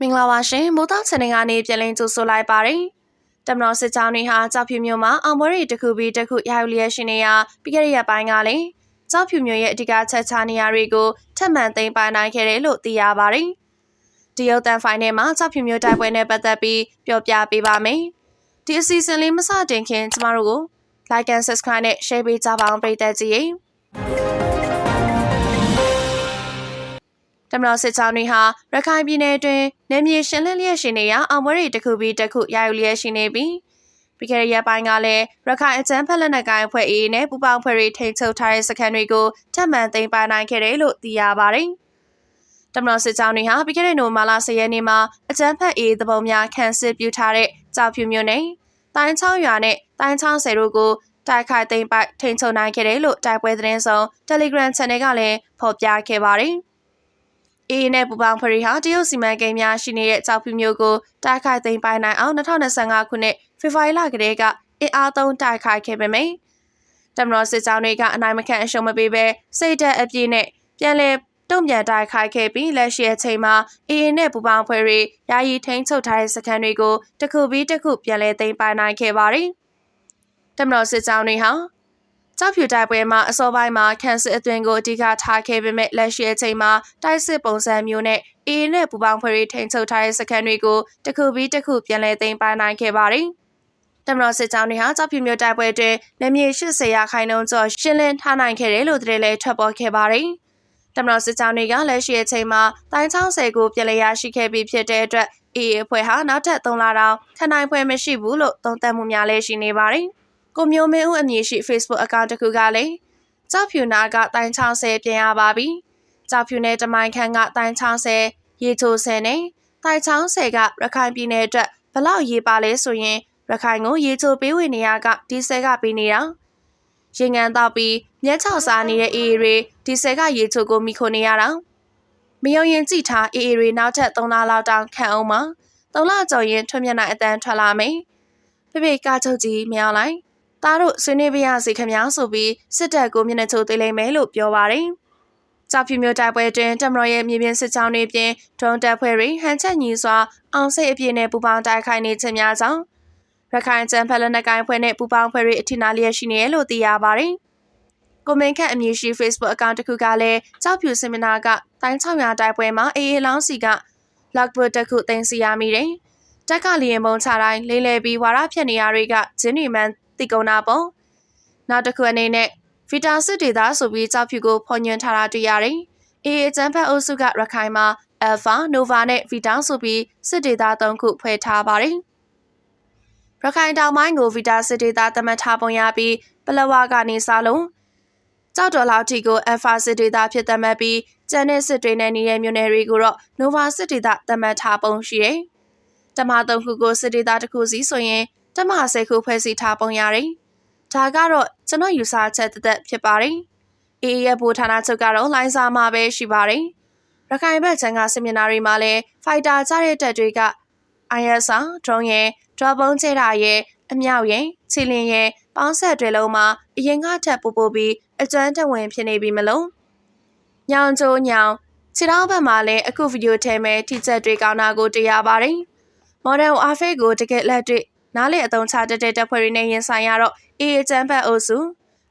မင်္ဂလာပါရှင်မိုးသားချန်နယ်ကနေပြန်လည်ကြိုဆိုလိုက်ပါတယ်တမတော်စစ်ကြောင်းတွေဟာကြောက်ဖြူမျိုးမှာအောင်ပွဲတွေတစ်ခုပြီးတစ်ခုရယူလျက်ရှိနေရပြီးခဲ့တဲ့ရက်ပိုင်းကလည်းကြောက်ဖြူမျိုးရဲ့အဓိကချက်ချနေရာတွေကိုထပ်မံသိမ်းပိုင်နိုင်ခဲ့တယ်လို့သိရပါတယ်ဒီရုပ်သံဖိုင်ထဲမှာကြောက်ဖြူမျိုးတိုက်ပွဲနဲ့ပတ်သက်ပြီးပြောပြပေးပါမယ်ဒီအစီအစဉ်လေးမစတင်ခင်ကျမတို့ကို like and subscribe နဲ့ share ပေးကြပါအောင်ပရိသတ်ကြီးရေ တမတော်စစ်ကြောင်းတွေဟာရခိုင်ပြည်နယ်တွင်နေမြေရှင်းလင်းလျက်ရှိနေရာအောင်ပွဲတွေတစ်ခုပြီးတစ်ခုရယူလျက်ရှိနေပြီးပြီးခဲ့တဲ့ရက်ပိုင်းကလည်းရခိုင်အကြမ်းဖက်လက်နက်ကိုင်အဖွဲ့အေးနဲ့ပူပေါင်းဖွဲ့တွေထိန်းချုပ်ထားတဲ့စခန်းတွေကိုထပ်မံသိမ်းပိုင်နိုင်ခဲ့တယ်လို့သိရပါတယ်။တမတော်စစ်ကြောင်းတွေဟာပြီးခဲ့တဲ့နိုမာလာ10ရက်နေ့မှာအကြမ်းဖက်အေးသဘောများခန့်စစ်ပြုထားတဲ့ကြောက်ဖြူမျိုးနဲ့တိုင်းချောင်းရွာနဲ့တိုင်းချောင်းဆယ်တို့ကိုတိုက်ခိုက်သိမ်းပိုက်ထိန်းချုပ်နိုင်ခဲ့တယ်လို့တိုက်ပွဲသတင်းဆောင် Telegram Channel ကလည်းဖော်ပြခဲ့ပါတယ်။ အေးနဲ့ပူပေါင်းဖရီဟာတရုတ်စီမံကိန်းများရှိနေတဲ့ကြောက်ဖြူမျိုးကိုတိုက်ခိုက်သိမ်းပိုင်နိုင်အောင်2025ခုနှစ်ဖေဖော်ဝါရီလကတည်းကအင်အားသုံးတိုက်ခိုက်ခဲ့ပေမယ့်တမတော်စစ်ကြောင်းတွေကအနိုင်မခံအရှုံးမပေးဘဲစိတ်တက်အပြည့်နဲ့ပြန်လည်တုံ့ပြန်တိုက်ခိုက်ခဲ့ပြီးလက်ရှိအချိန်မှာအေးနဲ့ပူပေါင်းဖွဲ့တွေယာယီထိန်းချုပ်ထားတဲ့စခန်းတွေကိုတစ်ခုပြီးတစ်ခုပြန်လည်သိမ်းပိုင်နိုင်ခဲ့ပါတယ်။တမတော်စစ်ကြောင်းတွေဟာ ကြောက်ဖြူတိုက်ပွဲမှာအစောပိုင်းမှာခန့်စစ်အသွင်ကိုအဓိကထားခဲ့ပေမဲ့လက်ရှိအချိန်မှာတိုက်စစ်ပုံစံမျိုးနဲ့အေးနဲ့ပူပေါင်းဖွဲ့တွေထိန်းချုပ်ထားတဲ့စခန်းတွေကိုတစ်ခုပြီးတစ်ခုပြန်လည်သိမ်းပိုင်နိုင်ခဲ့ပါတယ်။တမတော်စစ်ကြောင်းတွေဟာကြောက်ဖြူမျိုးတိုက်ပွဲတွင်လက်မြေ80ရာခိုင်နှုန်းကျော်ရှင်းလင်းထားနိုင်ခဲ့တယ်လို့သတင်းလည်းထွက်ပေါ်ခဲ့ပါတယ်။တမတော်စစ်ကြောင်းတွေကလက်ရှိအချိန်မှာတိုင်းချောင်းဆယ်ကိုပြည်လည်ရရှိခဲ့ပြီးဖြစ်တဲ့အတွက်အေးအဖွဲ့ဟာနောက်ထပ်3လတောင်ခနိုင်ဖွဲ့မရှိဘူးလို့သုံးသပ်မှုများလည်းရှိနေပါတယ်။ ကိုမျိုးမင်းဦးအမည်ရှိ Facebook အကောင့်တစ်ခုကလည်းကြောက်ဖြူနာကတိုင်း60ပြင်ရပါပြီ။ကြောက်ဖြူနဲ့တမိုင်းခန့်ကတိုင်း60ရေချိုဆယ်နဲ့တိုင်း60ကရခိုင်ပြည်နယ်အတွက်ဘလောက်ရေးပါလဲဆိုရင်ရခိုင်ကိုရေချိုပေးဝင်နေရကဒီဆယ်ကပေးနေတာ။ရင်ငန်းတော့ပြီးမျက်ချောက်စားနေတဲ့အေးအေးတွေဒီဆယ်ကရေချိုကိုမိခိုနေရတာ။မယုံရင်ကြည့်ထားအေးအေးတွေနောက်ထပ်3လလောက်တောင်ခံအောင်ပါ။3လကျော်ရင်ထွံ့မြတ်နိုင်အတန်းထွက်လာမယ်။ဖေဖေကချုပ်ကြီးမြောင်းလိုက် သားတို့ဆွေးနွေးပြရစီခင်ဗျာဆိုပြီးစစ်တပ်ကိုမျက်နှာချိုးသေးလိမ့်မယ်လို့ပြောပါတယ်။ကြောက်ဖြူမျိုးတိုက်ပွဲတွင်တမတော်ရဲ့မြေပြင်စစ်ကြောင်းတွေပြင်ဒရုန်းတပ်ဖွဲ့တွေဟန်ချက်ညီစွာအောင်စိတ်အပြည့်နဲ့ပူပေါင်းတိုက်ခိုက်နေခြင်းများကြောင့်ရခိုင်ကျန်းဖက်လက်နက်ကိုင်ဖွဲ့နဲ့ပူပေါင်းဖွဲ့တွေအထိနာလျက်ရှိနေရလို့သိရပါတယ်။ကိုမင်းခန့်အမည်ရှိ Facebook အကောင့်တစ်ခုကလည်းကြောက်ဖြူစင်မနာကတိုင်း600တိုက်ပွဲမှာအေးအေးလောင်းစီက logbook တစ်ခုတင်စီရမိတယ်။တက်ကလျင်ပုံချတိုင်းလေးလဲပြီးဝါရဖြတ်နေရတွေကဂျင်းနီမန် တိကုံနာပုံနောက်တစ်ခုအနေနဲ့ဗီတာစစ်ဒေတာဆိုပြီးကြောက်ဖြူကိုဖော်ညွှန်းထားတာတွေ့ရတယ်။အေအကျန်းဖက်အုပ်စုကရခိုင်မှာ Alpha, Nova နဲ့ Vita ဆိုပြီးစစ်ဒေတာ၃ခုဖွဲ့ထားပါတယ်။ရခိုင်တောင်ပိုင်းကို Vita စစ်ဒေတာသတ်မှတ်ထားပုံရပြီးပလဝကနေစလုံးကြောက်တော်လောက်တီကို Alpha စစ်ဒေတာဖြစ်သတ်မှတ်ပြီးကျန်တဲ့စစ်တွေနဲ့နေတဲ့မြို့နယ်တွေကိုတော့ Nova စစ်ဒေတာသတ်မှတ်ထားပုံရှိတယ်။တမသုံးခုကိုစစ်ဒေတာတစ်ခုစီဆိုရင် တမဆယ်ခုဖွဲ့စည်းထားပုံရတယ်။ဒါကတော့ကျွန်တော်ယူဆချက်သက်ဖြစ်ပါတယ်။အေးရဲ့ဘူဌာနချုပ်ကတော့လိုင်းစာမှာပဲရှိပါတယ်။ရခိုင်ဘက်ချမ်းကစစ်မျက်နှာတွေမှာလည်းဖိုက်တာကြတဲ့တပ်တွေက ISR ဒရုန်းရဲ့ဒရပုံးချဲတာရဲ့အမြောက်ရဲ့ချီလင်းရဲ့ပေါင်းဆက်တွေလုံးမှာအရင်ကထပ်ပို့ပို့ပြီးအကျန်းတဝင်ဖြစ်နေပြီမလို့ညောင်ချိုးညောင်ခြေထောက်ဘက်မှာလည်းအခုဗီဒီယိုထဲမှာထိချက်တွေကောင်းတာကိုတွေ့ရပါတယ်။ Modern Warfare ကိုတကယ်လက်တွေ့ နားလေအသုံးချတတ်တဲ့တပ်ဖွဲ့တွေနဲ့ရင်ဆိုင်ရတော့အေးအကျန်းဖက်အုပ်စု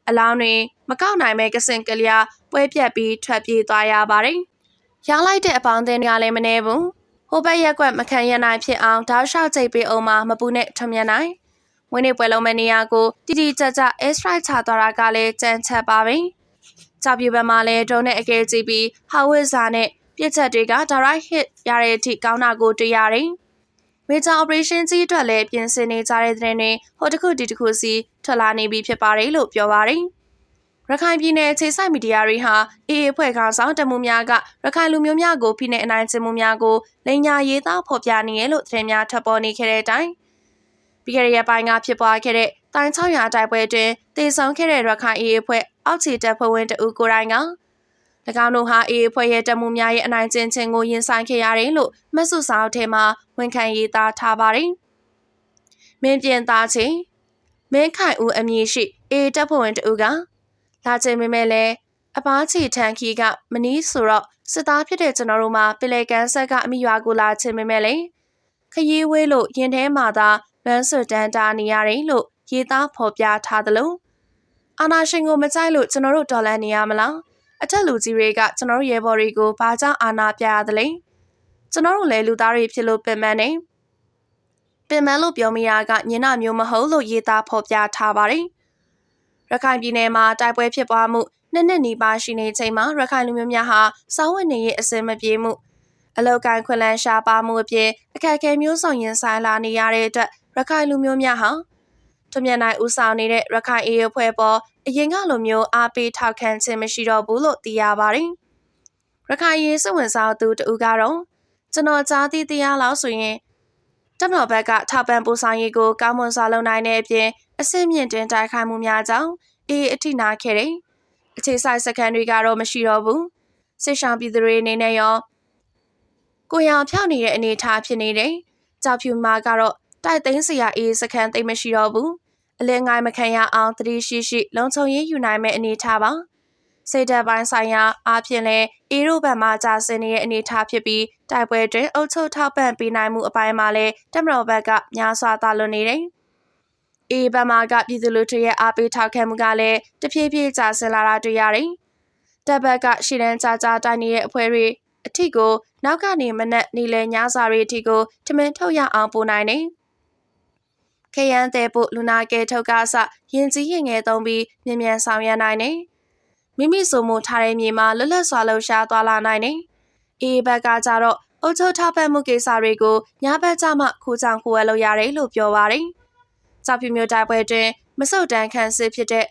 အလောင်းတွေမကောက်နိုင်မဲ့ကစင်ကလျာပွဲပြက်ပြီးထွက်ပြေးသွားရပါတယ်။ရောင်းလိုက်တဲ့အပေါင်းအသင်းတွေကလည်းမနေဘူး။ဟိုဘက်ရက်ကွက်မခံရနိုင်ဖြစ်အောင်ဓာတ်လျှောက်ကြိတ်ပေးအောင်မှမပူနဲ့ထွံမြတ်နိုင်။ဝင်းနေပွဲလုံးမဲ့နေရာကိုတီတီကြကြ air strike ချသွားတာကလည်းကြမ်းချက်ပါပဲ။ကြောက်ပြဘက်မှာလည်းဒုံးနဲ့အကဲကြည့်ပြီးဟာဝစ်ဇာနဲ့ပြစ်ချက်တွေက direct hit ရတဲ့အထိကောင်းတာကိုတွေ့ရတယ်။ Major Operation ကြီးအတွက်လည်းပြင်ဆင်နေကြတဲ့တဲ့တွေဟိုတစ်ခုဒီတစ်ခုစီထွက်လာနေပြီဖြစ်ပါတယ်လို့ပြောပါတယ်။ရခိုင်ပြည်နယ်ခြေဆိုင်မီဒီယာတွေဟာအေးအဖွဲ့ခေါင်းဆောင်တမှုများကရခိုင်လူမျိုးများကိုဖိနှိပ်အနိုင်ကျင့်မှုများကိုလိန်ညာရေးသားဖော်ပြနေရလို့သတင်းများထွက်ပေါ်နေခဲ့တဲ့အတိုင်းပြီးခဲ့တဲ့ရက်ပိုင်းကဖြစ်ပွားခဲ့တဲ့တိုင်း600တိုက်ပွဲတွင်တည်ဆုံခဲ့တဲ့ရခိုင်အေးအဖွဲ့အောက်ခြေတပ်ဖွဲ့ဝင်တဦးကိုယ်တိုင်က၎ င်းတို့ဟာအေးအဖွဲ့ရဲ့တပ်မှုများရဲ့အနိုင်ကျင့်ခြင်းကိုရင်ဆိုင်ခဲ့ရတယ်လို့မဆုစာအုပ်ထဲမှာဝန်ခံရေးသားထားပါတယ်။မင်းပြင်သားချင်းမင်းခိုင်ဦးအမည်ရှိအေးတပ်ဖွဲ့ဝင်တဦးကလာချိန်ပေမဲ့လည်းအပားချီထန်ခီကမနီးဆိုတော့စစ်သားဖြစ်တဲ့ကျွန်တော်တို့မှာပလေကန်ဆက်ကအမိရွာကိုလာချင်ပေမဲ့လေခရီးဝေးလို့ရင်ထဲမှာသာလမ်းဆွတန်းတာနေရတယ်လို့ရေးသားဖော်ပြထားသလိုအာနာရှင်ကိုမကြိုက်လို့ကျွန်တော်တို့ဒေါ်လာနေရမလား အထက်လူကြီးတွေကကျွန်တော်တို့ရဲဘော်တွေကိုဘာကြောင့်အာနာပြရသလဲကျွန်တော်တို့လည်းလူသားတွေဖြစ်လို့ပင်ပန်းနေပင်ပန်းလို့ပြောမိတာကညင်နာမျိုးမဟုတ်လို့ရေးသားဖော်ပြထားပါတယ်ရခိုင်ပြည်နယ်မှာတိုက်ပွဲဖြစ်ပွားမှုနှစ်နှစ်နီးပါးရှိနေချိန်မှာရခိုင်လူမျိုးများဟာစောင်းဝင်နေရဲ့အစင်မပြေမှုအလောက်ကန်ခွလန်ရှားပါမှုအပြင်အခက်အခဲမျိုးစုံရင်ဆိုင်လာနေရတဲ့အတွက်ရခိုင်လူမျိုးများဟာတမြန်နိုင်ဦးဆောင်နေတဲ့ရခိုင်အေးအဖွဲ့ပေါ် အရင်ကလိုမျိုးအားပေးထောက်ခံခြင်းမရှိတော့ဘူးလို့သိရပါတယ်။ရခိုင်ရေးစဝင်ဆောင်သူတူကတော့ကျွန်တော်ကြားသိတရားလောက်ဆိုရင်တမတော်ဘက်ကထောက်ပံ့ပို့ဆောင်ရေးကိုကောင်းမွန်စွာလုပ်နိုင်တဲ့အပြင်အဆင့်မြင့်တင်တိုက်ခိုက်မှုများကြောင့်အေးအထိနာခဲ့တယ်။အခြေဆိုင်စကန်တွေကတော့မရှိတော့ဘူး။စစ်ဆောင်ပြည်သူတွေအနေနဲ့ရောကိုရောင်ဖြောက်နေတဲ့အနေအထားဖြစ်နေတယ်။ကြောက်ဖြူမာကတော့တိုက်သိမ်းစရာအေးစခန်းသိမ်းမရှိတော့ဘူး။ အလင်းငိုင်းမခံရအောင်တတိရှိရှိလုံခြုံရေးယူနိုင်မဲ့အနေအထားပါ။စိတ်ဓာတ်ပိုင်းဆိုင်ရာအားဖြင့်လည်းအေရိုဘန်မှာကြာစင်နေတဲ့အနေအထားဖြစ်ပြီးတိုက်ပွဲတွင်အုပ်ချုပ်ထောက်ပံ့ပေးနိုင်မှုအပိုင်းမှာလည်းတမတော်ဘက်ကများစွာသာလွန်နေတယ်။အေဘန်မာကပြည်သူလူထုရဲ့အားပေးထောက်ခံမှုကလည်းတဖြည်းဖြည်းကြာဆင်းလာတာတွေ့ရတယ်။တပ်ဘက်ကရှီရန်ကြာကြာတိုင်းနေတဲ့အဖွဲ့တွေအထီကိုနောက်ကနေမနက်နေလယ်ညစာတွေအထိကိုထမင်းထုတ်ရအောင်ပို့နိုင်တယ်။ ခရမ်းတဲ့ပို့လူနာကဲထုတ်ကစရင်ကြီးရင်ငယ်သုံးပြီးမြ мян ဆောင်ရနိုင်တယ်။မိမိစုံမှုထားတဲ့မြေမှာလွတ်လပ်စွာလှုပ်ရှားသွားလာနိုင်တယ်။အေးဘက်ကကြတော့အုတ်ချုပ်ထောက်ပံ့မှုကိစ္စတွေကိုညဘက်ကြမှခိုးချောင်ခိုးဝဲလုပ်ရတယ်လို့ပြောပါတယ်။ကြောက်ဖြူမျိုးတိုက်ပွဲတွင်မဆုတ်တန်းခန့်စစ်ဖြစ်တဲ့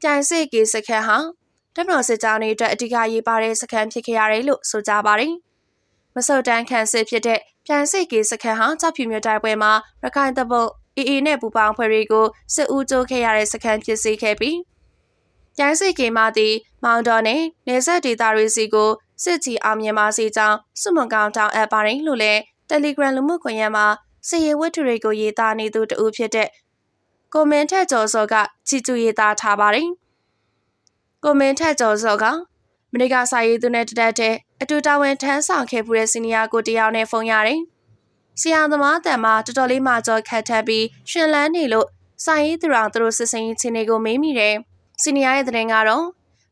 ပြိုင်စစ်ကေစခန်းဟာတမတော်စစ်ကြောင်းတွေအတွက်အဓိကရေးပါတဲ့စခန်းဖြစ်ခဲ့ရတယ်လို့ဆိုကြပါတယ်။မဆုတ်တန်းခန့်စစ်ဖြစ်တဲ့ပြိုင်စစ်ကေစခန်းဟာကြောက်ဖြူမျိုးတိုက်ပွဲမှာရခိုင်တပ်ပုတ် အေအေနဲ့ပူပေါင်းဖွဲ့တွေကိုစစ်ဦးကျိုးခဲ့ရတဲ့စခန်းဖြစ်စေခဲ့ပြီးကျန်းစိတ်ကေမာသည်မောင်တော်နဲ့နေဆက်ဒေတာတွေစီကိုစစ်ကြီးအောင်မြင်ပါစေကြောင်းစုမကောင်တောင်းအပ်ပါတယ်လို့လည်း Telegram လူမှုကွန်ရက်မှာစီရီဝတ္ထုတွေကိုရေးသားနေသူတဦးဖြစ်တဲ့ကိုမင်းထက်ကျော်စောကချီကျူရေးသားထားပါတယ်။ကိုမင်းထက်ကျော်စောကမနေ့ကစာရေးသူနဲ့တတက်တဲ့အတူတာဝန်ထမ်းဆောင်ခဲ့ဖူးတဲ့စီနီယာကိုတယောက်နဲ့ဖုန်းရတယ်။ ဆီယာသမားတန်မှာတော်တော်လေးမှကြောခတ်ထပ်ပြီးရှင်လန်းနေလို့စာရေးသူတော်သူတို့စစ်စင်ရေးချင်းတွေကိုမေးမိတယ်။စီနီယာရဲ့တဲ့ရင်ကတော့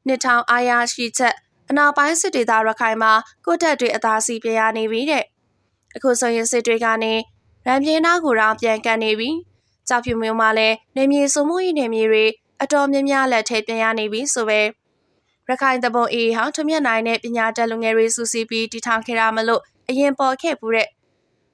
နှစ်ထောင်အားရရှိချက်အနာပိုင်းစစ်ဒေသရခိုင်မှာကိုတက်တွေအသာစီပြရနေပြီတဲ့။အခုဆိုရင်စစ်တွေကနေရန်ပြင်းနာကိုတော့ပြန်ကန်နေပြီ။ကြောက်ဖြူမျိုးမှလည်းနေမြေစုံမှုရေးနေမြေတွေအတော်များများလက်ထဲပြန်ရနေပြီဆိုပဲရခိုင်တပုံအေးဟောင်းထမျက်နိုင်တဲ့ပညာတတ်လူငယ်တွေစုစည်းပြီးတည်ထောင်ခဲ့ရမလို့အရင်ပေါ်ခဲ့ပူတဲ့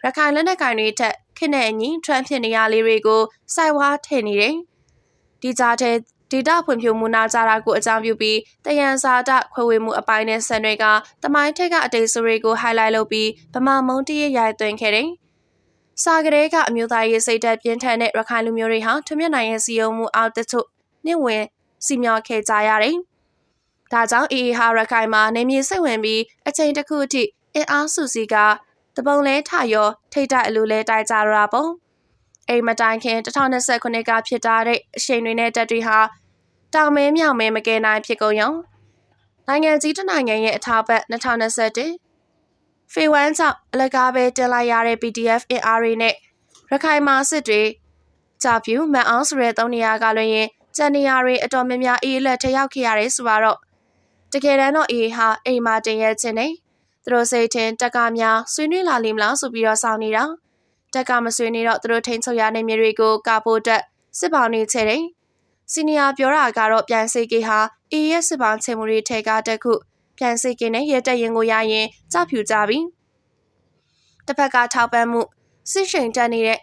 ရခိုင်လက်နက်ကိုင်တွေထက်ခက်တဲ့အညီထွန်းဖြစ်နေရလေးတွေကိုစိုက်ဝါးထည့်နေတယ်။ဒီကြားထဲဒေတာဖွံ့ဖြိုးမှုနာကြတာကိုအကြောင်းပြုပြီးတယံဇာတခွဲဝေမှုအပိုင်းနဲ့ဆန်တွေကတမိုင်းထက်ကအတိတ်ဆိုတွေကို highlight လုပ်ပြီးဗမာမုံတရရိုက်သွင်းခဲ့တယ်။စာကလေးကအမျိုးသားရေးစိတ်ဓာတ်ပြင်းထန်တဲ့ရခိုင်လူမျိုးတွေဟာထွမျက်နိုင်ရဲ့စီယုံမှုအောက်တချို့နှင့်ဝင်စီမြော်ခဲ့ကြရတယ်။ဒါကြောင့်အေအေဟာရခိုင်မှာနေမြေစိတ်ဝင်ပြီးအချိန်တစ်ခုအထိအင်အားစုစည်းက တပုံလဲထရောထိတ်တိုက်အလိုလဲတိုက်ကြရတာပေါ့။အိမ်မတိုင်ခင်2029ခုနှစ်ကဖြစ်တာတဲ့အရှိန်တွေနဲ့တက်တွေဟာတောင်မဲမြောင်မဲမကဲနိုင်ဖြစ်ကုန်ရောနိုင်ငံကြီးတစ်နိုင်ငံရဲ့အထောက်ပံ့2021ဖေဝမ်းကြောင့်အလကားပဲတင်လိုက်ရတဲ့ PDF အင်အားတွေနဲ့ရခိုင်မာစစ်တွေကြာပြူမန်အောင်ဆိုတဲ့သုံးနေရာကလွှင့်ရင်ကျန်နေရာတွေအတော်များများအေးလက်ထရောက်ခဲ့ရတယ်ဆိုတော့တကယ်တမ်းတော့အေးဟာအိမ်မှာတင်ရခြင်းနဲ့ သူတို့စိတ်ထင်တက်ကများဆွေးနွေးလာလိမ့်မလားဆိုပြီးတော့စောင့်နေတာ။တက်ကမဆွေးနေတော့သူတို့ထိန်ချုပ်ရတဲ့မြေတွေကိုကာဖို့တက်စစ်ပေါင်းနေချေတယ်။စီနီယာပြောတာကတော့ပြန်စိတ်ကေဟာအေးရဲ့စစ်ပေါင်းချေမှုတွေထဲကတက်ခုပြန်စိတ်ကေနဲ့ရဲတက်ရင်ကိုရရင်ကြောက်ဖြူကြပြီ။တစ်ဖက်ကထောက်ပံ့မှုစစ်ရှိန်တက်နေတဲ့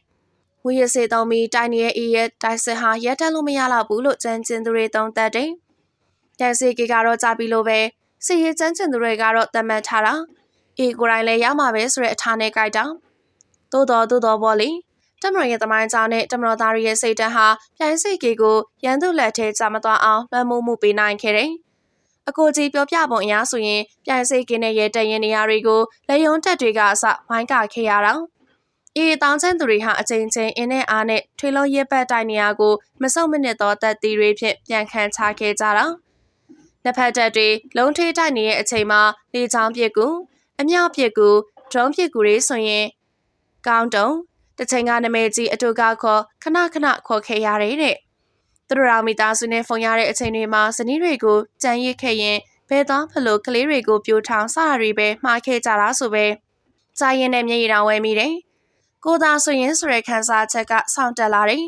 ဝီရစေသုံးပြီးတိုင်းနေတဲ့အေးရဲ့တိုက်စစ်ဟာရဲတက်လို့မရတော့ဘူးလို့ကြမ်းကျင်သူတွေသုံးသပ်တယ်။ပြန်စိတ်ကေကတော့ကြပြီလို့ပဲစစ်ရေးကြမ်းကျင်သူတွေကတော့တတ်မှတ်ထားတာ။ အေးကိုယ်တိုင်လည်းရမှာပဲဆိုတဲ့အထားနဲ့ကြိုက်တာ။သို့တော်သို့တော်ပေါ့လေတမရရဲ့တမိုင်းကြောင့်နဲ့တမတော်သားရဲ့စိတ်ဓာတ်ဟာပြိုင်စိတ်ကေကိုရန်သူလက်ထဲကြာမသွားအောင်လွှမ်းမိုးမှုပေးနိုင်ခဲ့တယ်။အကိုကြီးပြောပြပုံအရဆိုရင်ပြိုင်စိတ်ကင်းတဲ့ရဲတရင်နေရာတွေကိုလက်ယုံတက်တွေကအစဝိုင်းကခဲ့ရတာ။အေးတောင်းချမ်းသူတွေဟာအချိန်ချင်းအင်းနဲ့အားနဲ့ထွေလုံးရဲပတ်တိုင်နေရာကိုမဆုတ်မနစ်သောတက်တီတွေဖြင့်ပြန်ခံချခဲ့ကြတာ။နှစ်ဖက်တပ်တွေလုံးထေးတိုက်နေတဲ့အချိန်မှာလေချောင်းပစ်ကူ အမြောက်ပစ်ကူဒရုန်းပစ်ကူတွေဆိုရင်ကောင်းတုံတစ်ချိန်ကနမဲကြီးအတူကခေါ်ခဏခဏခေါ်ခဲ့ရတယ်တဲ့သူတို့ရောမိသားစုနဲ့ဖုန်ရတဲ့အချိန်တွေမှာဇနီးတွေကိုကြံရစ်ခဲ့ရင်ဘဲသားဖလို့ကလေးတွေကိုပြိုထောင်စတာတွေပဲမှားခဲ့ကြတာဆိုပဲကြာရင်နဲ့မျက်ရည်တောင်ဝဲမိတယ်ကိုသာဆိုရင်ဆိုရခန်းစားချက်ကစောင့်တက်လာတယ်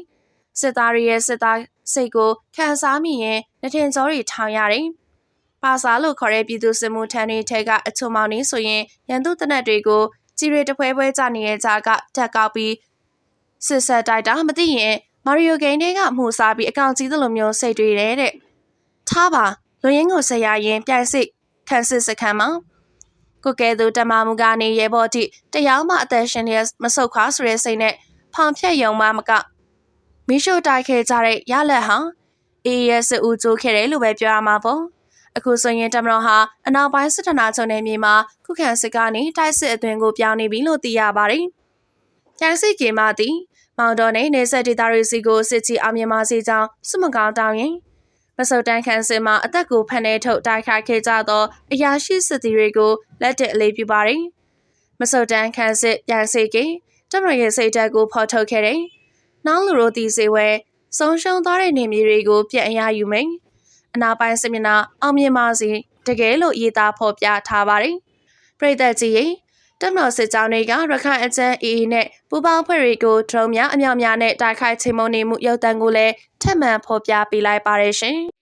စစ်သားတွေရဲ့စစ်သားစိတ်ကိုခံစားမိရင်နှထင်ကြောတွေထောင်ရတယ် ပါစာလို့ခေါ်တဲ့ပြည်သူစစ်မှုထမ်းတွေထဲကအချုံမောင်နေဆိုရင်ရန်သူတနက်တွေကိုကြီးရီတပွဲပွဲကြနေတဲ့ကြားကတက်ကောက်ပြီးစစ်ဆက်တိုက်တာမသိရင်မာရီယိုဂိမ်းတွေကမှုစားပြီးအကောင့်ကြီးသလိုမျိုးစိတ်တွေတဲ့တဲ့ထားပါလူရင်းကိုဆက်ရရင်ပြန်စစ်ခန်းစစ်စခန်းမှာကိုကဲသူတမမှုကနေရဲဘော်တိတရားမှအသက်ရှင်လျက်မဆုတ်ခွာဆိုတဲ့စိတ်နဲ့ဖောင်ဖြတ်ယုံမှမကမီးရှို့တိုက်ခဲ့ကြတဲ့ရလက်ဟာအေးရဲစစ်ဦးကျိုးခဲ့တယ်လို့ပဲပြောရမှာပေါ့ အခုဆိုရင်တမတော်ဟာအနောက်ပိုင်းစစ်ဌာနချုပ်နယ်မြေမှာခုခံစစ်ကနေတိုက်စစ်အသွင်ကိုပြောင်းနေပြီလို့သိရပါတယ်။ကျန်းစစ်ကေမသည်မောင်တော်နဲ့နေဆက်ဒေတာရီစီကိုစစ်ကြီးအောင်မြင်ပါစေကြောင်းစွမကောင်းတောင်းရင်မဆုတ်တန်းခန်းစစ်မှာအသက်ကိုဖန်နေထုတ်တိုက်ခိုက်ခဲ့ကြသောအရာရှိစစ်သည်တွေကိုလက်တက်အလေးပြုပါတယ်။မဆုတ်တန်းခန်းစစ်ပြန်စေကေတမရရဲ့စိတ်ဓာတ်ကိုဖော်ထုတ်ခဲ့တယ်။နောက်လူတို့ဒီစေဝဲဆုံးရှုံးသွားတဲ့နေမြေတွေကိုပြန်အရယူမိန် အနာပိုင်းစမနာအောင်မြင်ပါစေတကယ်လို့ရေးသားဖော်ပြထားပါတယ်။ပြည်သက်ကြီးရေတက်မတော်စစ်ကြောင်းတွေကရခိုင်အကျန်းအေအေနဲ့ပူပေါင်းဖွဲ့တွေကိုဒရုန်းများအမြောက်များနဲ့တိုက်ခိုက်ချိန်မုံနေမှုရုပ်တံကိုလည်းထပ်မံဖော်ပြပေးလိုက်ပါတယ်ရှင်။